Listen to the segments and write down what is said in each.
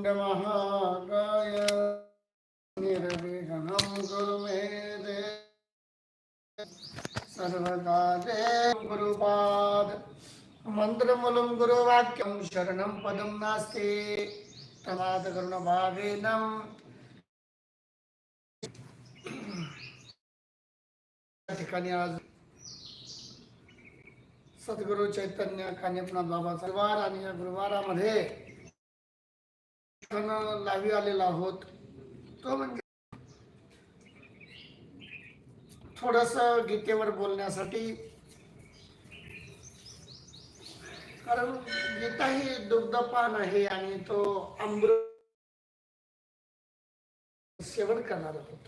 महाकाय निर्विघ्नं कुरु मे देव सर्वकाले गुरुपाद मन्त्रमूलं गुरुवाक्यं शरणं पदं नास्ति तमात् करुणभावेनं या ठिकाणी आज सद्गुरु चैतन्य कान्यपनाथ बाबाचा गुरुवार आणि या गुरुवारामध्ये आपण लावी आलेला आहोत. तो म्हणजे थोडस गीतेवर बोलण्यासाठी. कारण गीता ही दुग्धपान आहे आणि तो अमृत सेवन करणार आहोत.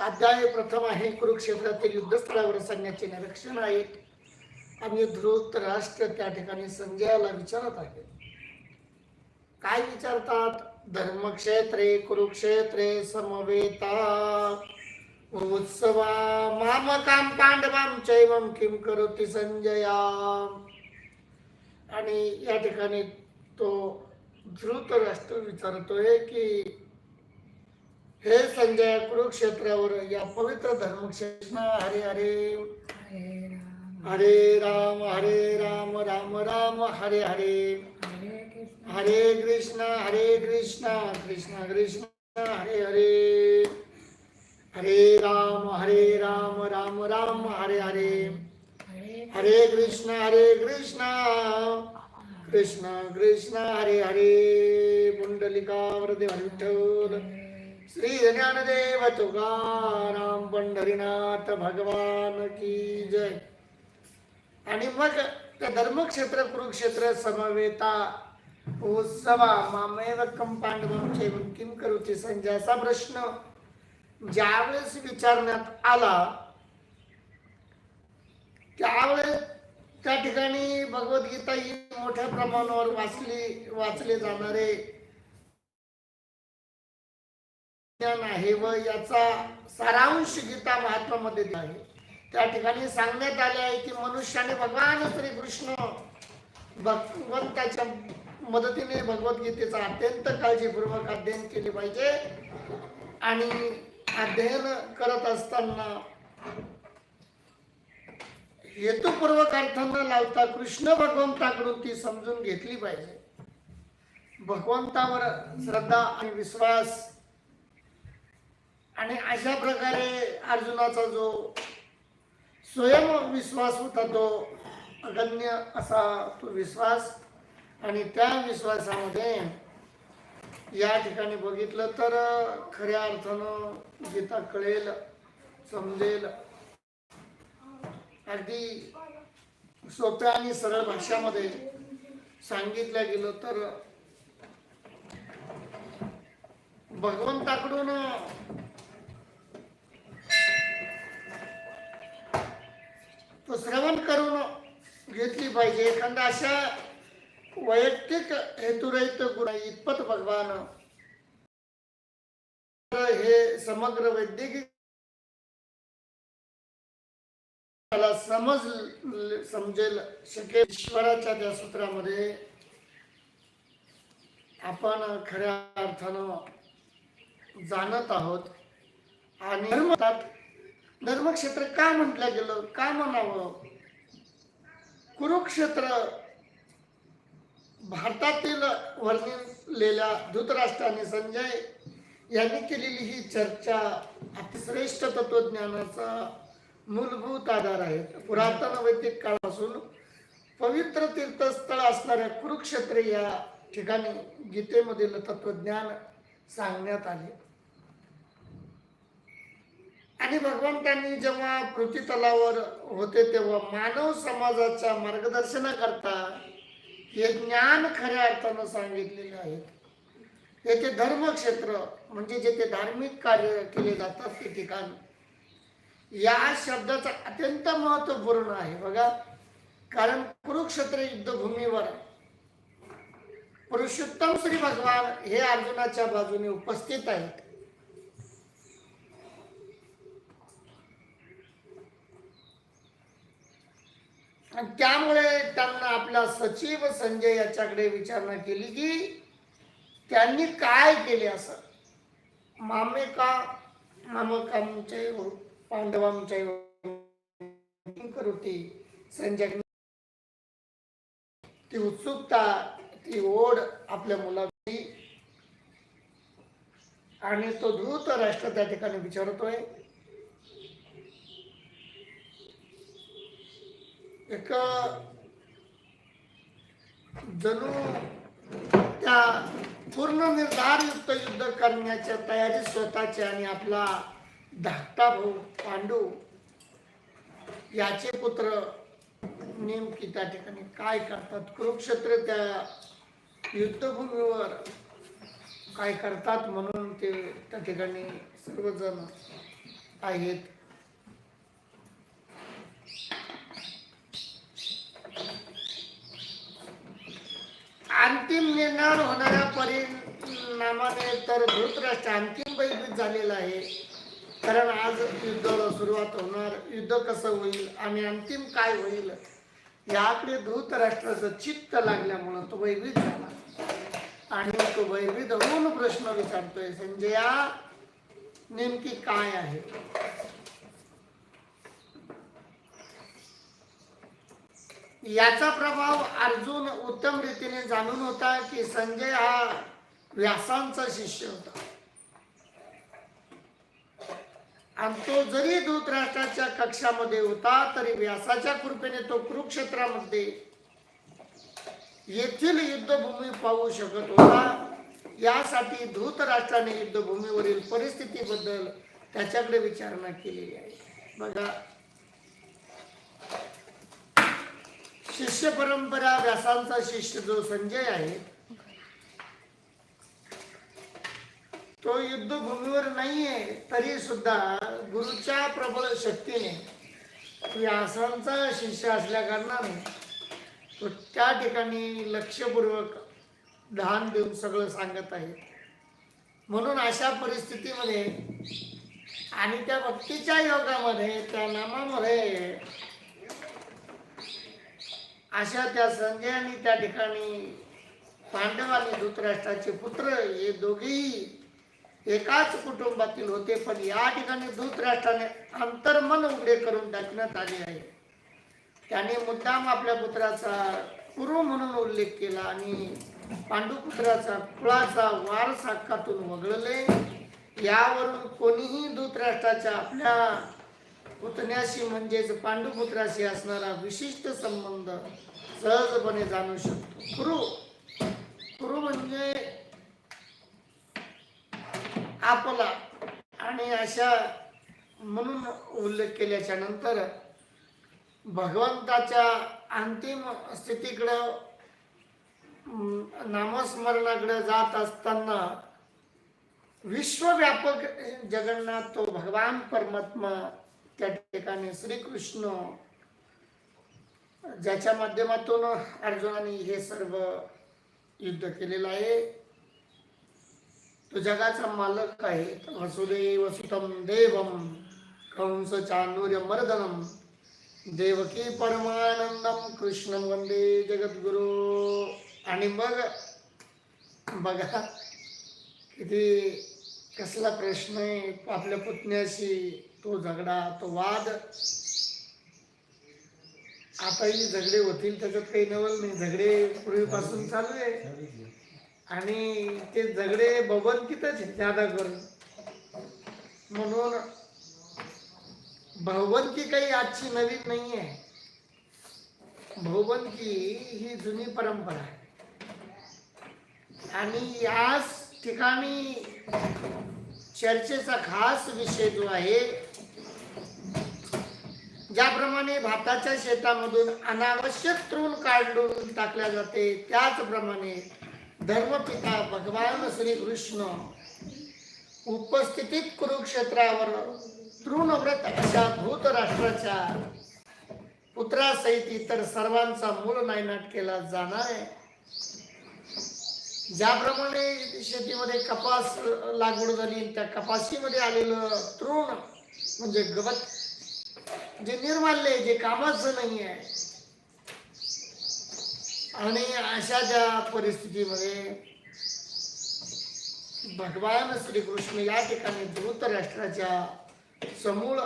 अध्याय प्रथम आहे कुरुक्षेत्रातील युद्धस्थळावर सैन्याचे निरीक्षण आहेत आणि धृत राष्ट्र त्या ठिकाणी संजयाला विचारत आहे. काय विचारतात? धर्मक्षेत्रे कुरुक्षेत्रे समवेता. उत्सवा मामकाम पांडवाम चैवम किम करोति संजया. आणि या ठिकाणी तो ध्रुत राष्ट्र विचारतोय की हे संजय कुरुक्षेत्रावर या पवित्र धर्मक्षेत्र हरे हरे. हरे राम हरे राम राम राम हरे हरे. हरे कृष्ण हरे कृष्ण कृष्ण कृष्ण हरे हरे। हरे राम हरे राम राम राम हरे हरे। हरे कृष्ण हरे कृष्ण कृष्ण कृष्ण हरे हरे। पुंडलिकावरदे विठ्ठल श्री ज्ञानदेव तुकाराम पंढरीनाथ भगवान की जय। आणि मग ते धर्मक्षेत्र कुरुक्षेत्र समवेता उत्सवा मामेव कम पांडवम चैवम किम करूची संजय? असा प्रश्न ज्यावेळेस विचारण्यात आला त्यावेळेस त्या ठिकाणी भगवद्गीता ही मोठ्या प्रमाणावर वाचली वाचले जाणारे ज्ञान आहे व याचा सारांश गीता महात्मामध्ये आहे. त्या ठिकाणी सांगण्यात आले आहे की मनुष्याने भगवान श्री कृष्ण. भगवंताच्या मदतीने भगवद्गीतेचा अत्यंत काळजीपूर्वक अध्ययन केले पाहिजे. आणि अध्ययन करत असताना हेतुपूर्वक अर्थ न लावता कृष्ण भगवंताकडून ती समजून घेतली पाहिजे. भगवंतावर श्रद्धा आणि विश्वास. आणि अशा प्रकारे अर्जुनाचा जो स्वयं विश्वास होता तो अगण्य असा तो विश्वास. आणि त्या विश्वासामध्ये या ठिकाणी बघितलं तर खऱ्या अर्थानं गीता कळेल समजेल. अगदी सोप्या आणि सरळ भाषामध्ये सांगितलं गेलं तर भगवंताकडून तो श्रवण करून घेतली पाहिजे. एखादा अशा वैयक्तिक हेतुरहित गुण इतपत भगवान. हे समग्र वैद्यकीय मला समज समजेल शकेल ईश्वराच्या त्या सूत्रामध्ये. आपण खऱ्या अर्थानं जाणत आहोत. आणि धर्मक्षेत्र का म्हटलं गेलं? का म्हणावं? कुरुक्षेत्र भारतातील वर्णिलेल्या धृतराष्ट्राने संजय यांनी केलेली ही चर्चा अतिश्रेष्ठ तत्वज्ञानाचा मूलभूत आधार आहे. पुरातन वैदिक काळापासून पवित्र तीर्थस्थळ असणाऱ्या कुरुक्षेत्र या ठिकाणी गीतेमधील तत्वज्ञान सांगण्यात आले. आणि भगवंतांनी जेव्हा पृथ्वीतलावर होते तेव्हा मानव समाजाच्या मार्गदर्शनाकरता हे ज्ञान खऱ्या अर्थानं सांगितलेले आहेत येथे धर्मक्षेत्र म्हणजे जेथे धार्मिक कार्य केले जातात ते ठिकाण या शब्दाचा अत्यंत महत्त्वपूर्ण आहे. बघा कारण कुरुक्षेत्र युद्धभूमीवर पुरुषोत्तम श्री भगवान हे अर्जुनाच्या बाजूने उपस्थित आहेत. आणि त्यामुळे त्यांना आपला सचिव संजय याच्याकडे विचारणा केली की त्यांनी काय केले असं? मामे का मामकांचे पांडवांच्या करुती संजय. ती उत्सुकता ती ओढ आपल्या मुलाची. आणि तो धूत राष्ट्र त्या ठिकाणी विचारतोय. एक जणू त्या पूर्ण निर्धारयुक्त युद्ध करण्याच्या तयारी स्वतःची आणि आपला धाकटा भाऊ पांडू याचे पुत्र नेमकी त्या ठिकाणी काय करतात? कुरुक्षेत्र त्या युद्धभूमीवर काय करतात म्हणून ते त्या ठिकाणी सर्वजण आहेत. अंतिम निर्णय होणाऱ्या परिणामाने तर धृतराष्ट्र अंतिम बैठक झालेला आहे. कारण आज युद्धाला सुरुवात होणार युद्ध कसं होईल आणि अंतिम काय होईल याकडे धृतराष्ट्राचं चित्त लागल्यामुळं तो भयभीत झाला. आणि तो भयभीत होऊन प्रश्न विचारतोय संजया नेमकी काय आहे? याचा प्रभाव अर्जुन उत्तम रीतीने जाणून होता की संजय हा व्यासांचा शिष्य होता. आणि तो जरी धृतराष्ट्राच्या कक्षामध्ये होता तरी व्यासाच्या कृपेने तो कुरुक्षेत्रामध्ये येथील युद्धभूमी पाहू शकत होता. यासाठी धृतराष्ट्राने युद्धभूमीवरील परिस्थितीबद्दल त्याच्याकडे विचारणा केलेली आहे. बघा शिष्य परंपरा व्यासांचा शिष्य जो संजय आहे तो युद्धभूमीवर नाहीये तरी सुद्धा गुरुच्या प्रबळ शक्तीने व्यासांचा शिष्य असल्या कारणाने तो त्या ठिकाणी लक्षपूर्वक ध्यान देऊन सगळं सांगत आहे. म्हणून अशा परिस्थितीमध्ये आणि त्या भक्तीच्या योगामध्ये त्या नामामध्ये अशा त्या संजयाने त्या ठिकाणी पांडव आणि धृतराष्ट्राचे पुत्र हे दोघेही एकाच कुटुंबातील होते पण या ठिकाणी धृतराष्ट्राने अंतर्मन उघडे करून टाकण्यात आले आहे. त्याने मुद्दाम आपल्या पुत्राचा कुरु म्हणून उल्लेख केला आणि पांडुपुत्राचा कुळाचा वारस हक्कातून वगळले. यावरून कोणीही धृतराष्ट्राच्या आपल्या पुतण्याशी म्हणजेच पांडुपुत्राशी असणारा विशिष्ट संबंध सहजपणे जाणू शकतो. कुरु कुरु म्हणजे आपला. आणि अशा म्हणून उल्लेख केल्याच्यानंतर भगवंताच्या अंतिम स्थितीकडं नामस्मरणाकडं नामस्मरणाकडे जात असताना विश्वव्यापक जगन्नाथ तो भगवान परमात्मा त्या ठिकाणी श्रीकृष्ण ज्याच्या माध्यमातून अर्जुनाने हे सर्व युद्ध केलेलं आहे. तो जगाचा मालक आहे. वसुदेव सुतम देवम कंस चांदूर्य मर्दनम देवकी परमानंदम कृष्ण वंदे जगद्गुरु. आणि मग बघा किती कसला प्रश्न आहे? आपल्या पुतण्याशी तो झगडा तो वाद. आताही झगडे होतील त्याच्यात काही नवल नाही. झगडे पूर्वीपासून चालू आहे. आणि ते झगडे भगवंतीतच आहे जादा करून. म्हणून भगवंती काही आजची नवीन नाही आहे. भगवंती ही जुनी परंपरा आहे. आणि याच ठिकाणी चर्चेचा खास विषय जो आहे ज्याप्रमाणे भाताच्या शेतामधून अनावश्यक तृण काढून टाकल्या जाते त्याचप्रमाणे धर्मपिता भगवान श्रीकृष्ण उपस्थितीत कुरुक्षेत्रावर तृणव्रत अशा भूत राष्ट्राच्या पुत्रासहित इतर सर्वांचा मूळ नायनाट केला जाणार आहे. ज्याप्रमाणे शेतीमध्ये कपास लागवड झाली त्या कपाशीमध्ये आलेलं तृण म्हणजे गवत जे निर्माल्य आहे जे कामाचं नाही आहे. आणि अशा ज्या परिस्थितीमध्ये भगवान श्रीकृष्ण या ठिकाणी धृतराष्ट्राच्या समूळ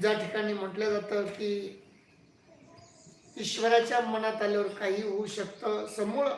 ज्या ठिकाणी म्हटलं जातं की ईश्वराच्या मनात आल्यावर काही होऊ शकतं. समूळ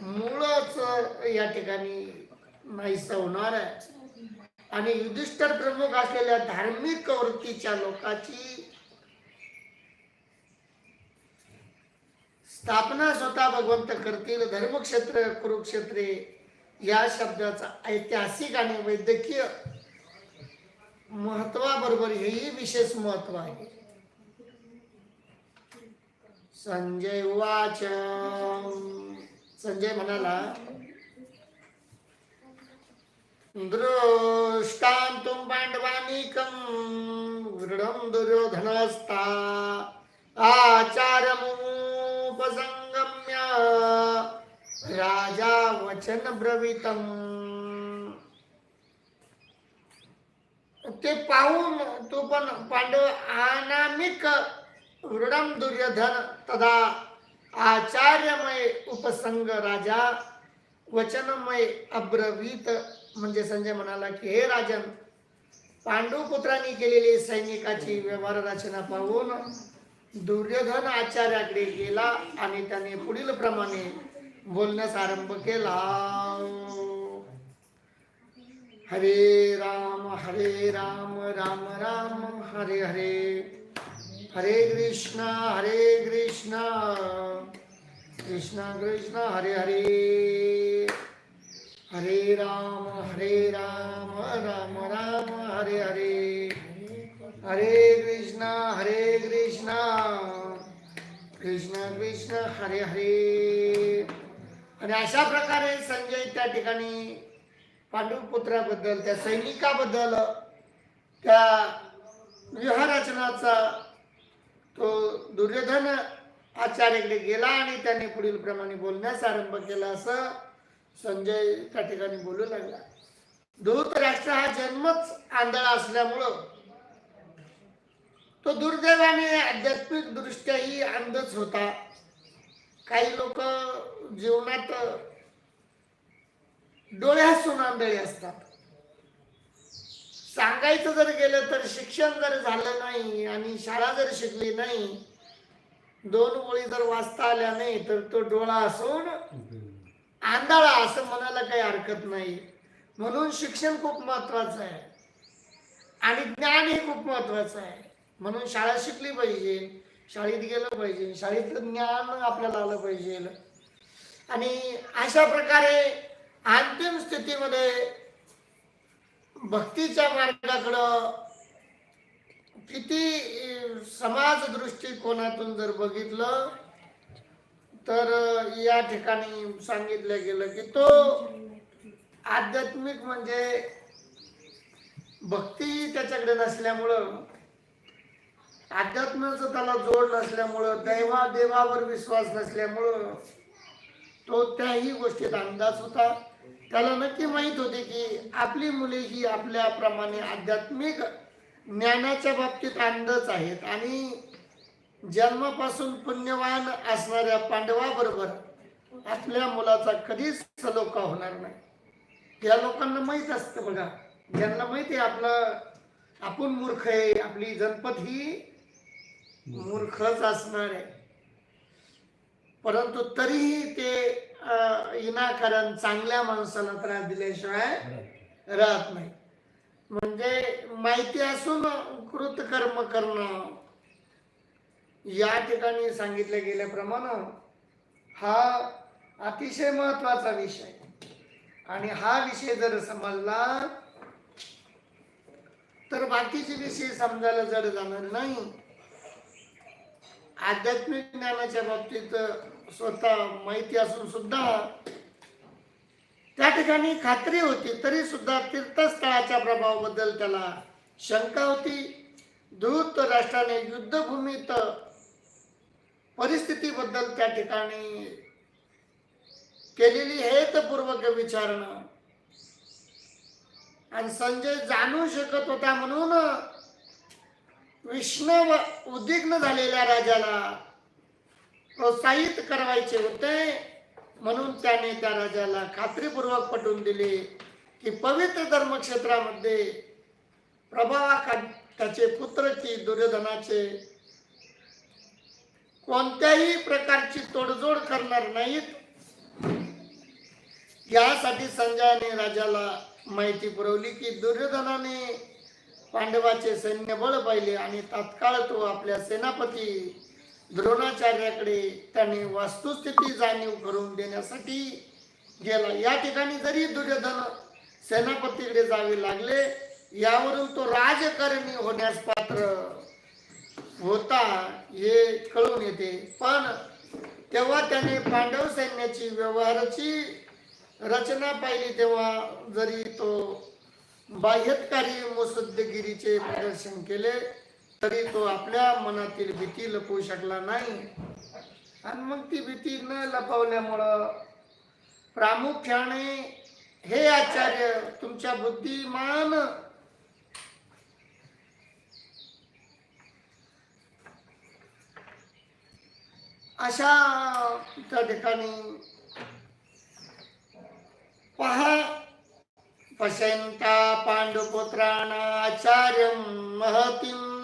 मुळच या ठिकाणी नाहीसा होणार आहे. आणि युधिष्ठर प्रमुख असलेल्या धार्मिक वृत्तीच्या लोकांची स्थापना स्वतः भगवंत करतील. धर्मक्षेत्र कुरुक्षेत्रे या शब्दाचा ऐतिहासिक आणि वैद्यकीय महत्वाबरोबर हेही विशेष महत्त्व आहे. संजय वाच. संजय म्हणाला दृष्टांतुं पाण्डवानीकं दृढं दुर्योधनस्ता आचारमुपसंगम्य राजा वचन ब्रवीतम. ते पाहून तो पण पांडव अनामिक वृढम दुर्योधन तदा आचार्यमय उपसंग राजा वचनमय अब्रवीत. म्हणजे संजय म्हणाला की हे राजन पांडू पुत्रांनी केलेली सैनिकाची व्यवहार रचना पाहून दुर्योधन आचार्याकडे गेला आणि त्याने पुढील प्रमाणे बोलण्यास आरंभ केला. हरे राम हरे राम राम राम हरे हरे. हरे कृष्णा हरे कृष्णा। कृष्णा कृष्णा हरे हरे। हरे राम हरे राम राम राम हरे हरे। हरे कृष्णा हरे कृष्णा। कृष्णा कृष्णा हरे हरे। आणि अशा प्रकारे संजय त्या ठिकाणी पांडुपुत्राबद्दल त्या सैनिकाबद्दल त्या व्यूहरचनाचा तो दुर्योधन आचार्याकडे गेला आणि त्याने पुढील प्रमाणे बोलण्यास आरंभ केला असं संजय त्या ठिकाणी बोलू लागला. धृतराष्ट्र हा जन्मच आंधळा असल्यामुळं तो दुर्दैवाने आध्यात्मिक दृष्ट्याही अंधच होता. काही लोक जीवनात डोळ्यासून आंधळे असतात. सांगायचं जर गेलं तर शिक्षण जर झालं नाही आणि शाळा जर शिकली नाही दोन ओळी जर वाचता आल्या नाही तर तो डोळा असून आंधळा असं म्हणायला काही हरकत नाही. म्हणून शिक्षण खूप महत्वाचं आहे. आणि ज्ञान हे खूप महत्वाचं आहे. म्हणून शाळा शिकली पाहिजे शाळेत गेलं पाहिजे शाळेतलं ज्ञान आपल्याला आलं पाहिजे. आणि अशा प्रकारे अंतिम स्थितीमध्ये भक्तीच्या मार्गाकडं किती समाज दृष्टिकोनातून जर बघितलं तर या ठिकाणी सांगितलं गेलं की तो आध्यात्मिक म्हणजे भक्ती त्याच्याकडे नसल्यामुळं अध्यात्माचं त्याला जोड नसल्यामुळं दैवा देवावर विश्वास नसल्यामुळं तो त्याही गोष्टीत अंदाज होता. त्याला नक्की माहीत होते की आपली मुले ही आपल्याप्रमाणे आध्यात्मिक ज्ञानाच्या बाबतीत अंधच आहेत. आणि जन्मापासून पुण्यवान असणाऱ्या पांडवाबरोबर आपल्या मुलाचा कधीच सलोखा होणार नाही. या लोकांना माहीत असतं बघा. ज्यांना माहिती आहे आपलं आपण मूर्ख आहे आपली जनपद ही मूर्खच असणार आहे. परंतु तरीही ते विनाकारण चांगल्या माणसाला त्रास दिल्याशिवाय राहत नाही. म्हणजे माहिती असून कृतकर्म करणं या ठिकाणी सांगितलं गेल्याप्रमाणे हा अतिशय महत्त्वाचा विषय. आणि हा विषय जर समजला तर बाकीचे विषय समजायला जड जाणार नाही. आध्यात्मिक ज्ञानाच्या बाबतीत स्वतः माहिती असून सुद्धा त्या ठिकाणी खात्री होती तरी सुद्धा तीर्थस्थळाच्या प्रभावाबद्दल त्याला शंका होती. धृत राष्ट्राने युद्धभूमीत परिस्थितीबद्दल त्या ठिकाणी केलेली हेतपूर्वक विचारणा आणि संजय जाणू शकत होता म्हणून विष्णव उद्विग्न झालेल्या राजाला प्रोत्साहित करायचे होते. म्हणून त्याने त्या राजाला खात्रीपूर्वक पटवून दिले की पवित्र धर्मक्षेत्रामध्ये प्रभावा त्याचे पुत्र की दुर्योधनाचे कोणत्याही प्रकारची तोडजोड करणार नाहीत. यासाठी संजयाने राजाला माहिती पुरवली की दुर्योधनाने पांडवाचे सैन्यबळ पाहिले आणि तात्काळ तो आपल्या सेनापती द्रोणाचार्याकडे त्याने वास्तुस्थिती जाणीव करून देण्यासाठी गेला. या ठिकाणी जरी दुर्योधन सेनापतीकडे जावे लागले यावरून तो राजकारणी होण्यास पात्र होता हे कळून येते. पण तेव्हा त्याने पांडव सैन्याची व्यवहाराची रचना पाहिली. तेव्हा जरी तो बाह्यकारी मुसद्दगिरीचे प्रदर्शन केले तरी तो आपल्या मनातील भीती लपवू शकला नाही. आणि मग ती भीती न लपवल्यामुळं प्रामुख्याने हे आचार्य तुमच्या बुद्धिमान अशा त्या ठिकाणी पहा. पश्यंता पांडुपुत्राणा आचार्य महतीं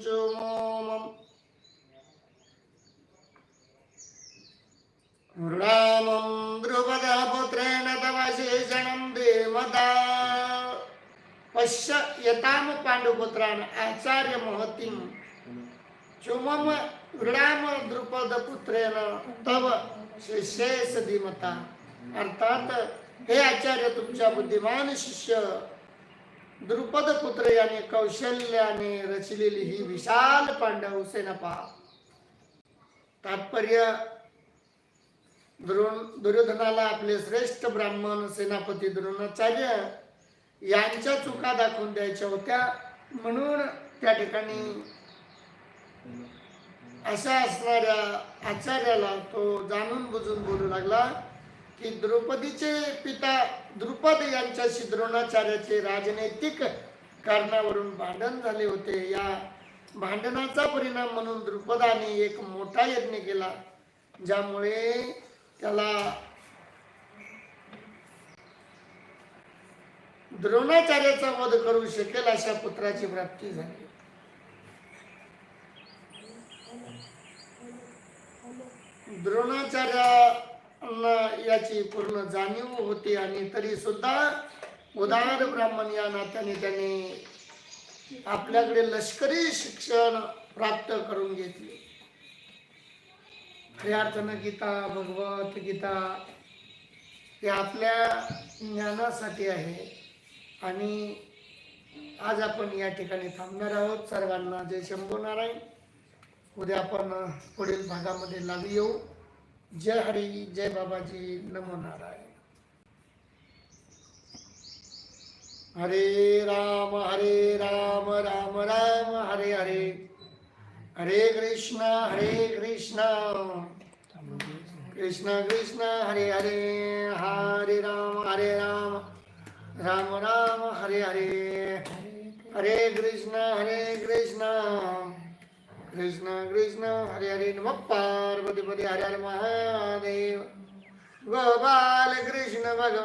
चोमोमम् रामं द्रुपदः पुत्रेण तव शेषणं देवता। पश्य यताम पांडुपुत्राण आचार्य महतीं। चुमम राम द्रुपद पुत्रेन तव शेष धीमता। अर्थात हे आचार्य तुमच्या बुद्धिमान शिष्य द्रुपद पुत्र याने कौशल्याने रचलेली ही विशाल पांडव सेना पहा तात्पर्य द्रोण दुर्योधनाला आपले श्रेष्ठ ब्राह्मण सेनापती द्रोणाचार्य यांच्या चुका दाखवून द्यायच्या होत्या. म्हणून त्या ठिकाणी अशा असणाऱ्या आचार्याला तो जाणून बुजून बोलू लागला. की द्रौपदीचे पिता द्रुपद यांच्याशी द्रोणाचार्याचे राजनैतिक कारणावरून भांडण झाले होते. या भांडणाचा परिणाम म्हणून द्रुपदाने एक मोठा यज्ञ केला ज्यामुळे त्याला द्रोणाचार्याचा वध करू शकेल अशा पुत्राची प्राप्ती झाली. द्रोणाचार्यांना याची पूर्ण जाणीव होती आणि तरी सुद्धा उदार ब्राह्मण या नात्याने त्याने आपल्याकडे लष्करी शिक्षण प्राप्त करून घेतले. खऱ्या अर्थानं गीता भगवत गीता हे आपल्या ज्ञानासाठी आहे आणि आज आपण या ठिकाणी थांबणार आहोत. सर्वांना जय शंभू नारायण उद्या आपण पुढील भागामध्ये लागू येऊ. जय हरी जय बाबाजी नमो नारायण. हरे राम हरे राम राम राम हरे हरे. हरे कृष्णा हरे कृष्णा. कृष्ण कृष्णा हरे हरे. हरे राम हरे राम. राम राम हरे हरे. हरे कृष्णा हरे कृष्णा. कृष्ण कृष्ण हरे हरे नम पार्वती पती हरे हरे महादेव। गोपाल कृष्ण भगवान।